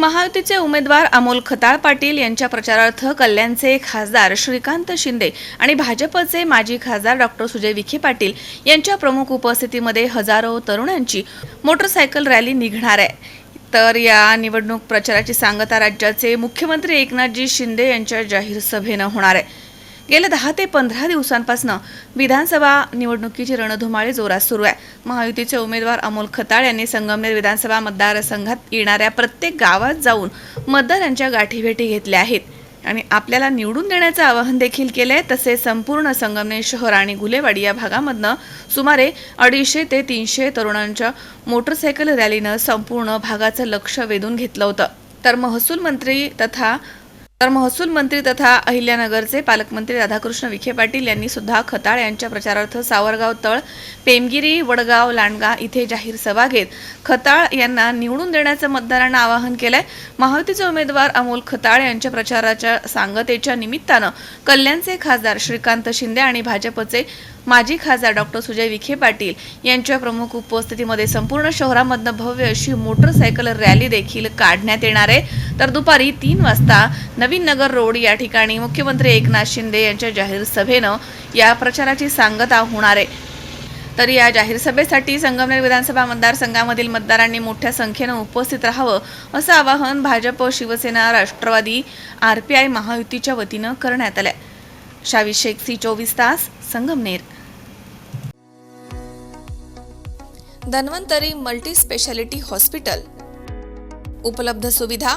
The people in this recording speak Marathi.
महायुतीचे उमेदवार अमोल खताळ पाटील यांच्या प्रचारार्थ कल्याणचे खासदार श्रीकांत शिंदे आणि भाजपचे माजी खासदार डॉक्टर सुजय विखे पाटील यांच्या प्रमुख उपस्थितीमध्ये हजारो तरुणांची मोटरसायकल रॅली निघणार आहे. तर या निवडणूक प्रचाराची सांगता राज्याचे मुख्यमंत्री एकनाथजी शिंदे यांच्या जाहीर सभेनं होणार आहे. गेल्या दहा ते पंधरा दिवसांपासून विधानसभा निवडणुकीची रणधुमाळी जोरात सुरू आहे. महायुतीचे उमेदवार अमोल खताळ यांनी संगमनेर विधानसभा मतदारसंघात येणाऱ्या प्रत्येक गावात जाऊन मतदारांच्या गाठीभेटी घेतल्या आहेत. आणि आपल्याला निवडून देण्याचं आवाहन देखील केलं आहे तसेच संपूर्ण संगमनेर शहर आणि गुलेवाडी या भागामधनं सुमारे अडीचशे ते तीनशे तरुणांच्या मोटरसायकल रॅलीनं संपूर्ण भागाचं लक्ष वेधून घेतलं होतं. तर महसूल मंत्री तथा तर महसूल मंत्री तथा अहिल्यानगरचे पालकमंत्री राधाकृष्ण विखे पाटील यांनी सुद्धा खताळ यांच्या प्रचारार्थ सावरगाव तळ पेमगिरी वडगाव लांडगा इथे जाहीर सभा घेत खताळ यांना निवडून देण्याचं मतदारांना आवाहन केलंय. महायुतीचे उमेदवार अमोल खताळ यांच्या प्रचाराच्या सांगतेच्या निमित्तानं कल्याणचे खासदार श्रीकांत शिंदे आणि भाजपचे माजी खासदार डॉक्टर सुजय विखे पाटील यांच्या प्रमुख उपस्थितीमध्ये संपूर्ण शहरामधनं भव्य अशी मोटरसायकल रॅली देखील काढण्यात येणार आहे. तर दुपारी तीन वाजता नवीन नगर रोड या ठिकाणी मुख्यमंत्री एकनाथ शिंदे यांच्या जाहीर सभेनं या प्रचाराची सांगता होणार आहे. तर या जाहीर सभेसाठी संगमनेर विधानसभा मतदारसंघामधील मतदारांनी मोठ्या संख्येनं उपस्थित राहावं असं आवाहन Bhajap Shivsena Rashtrawadi R P I महायुतीच्या वतीनं करण्यात आलंय. शावी शेख सी चोवीस तास Sangamner. Dhanvantari multi speciality hospital. उपलब्ध सुविधा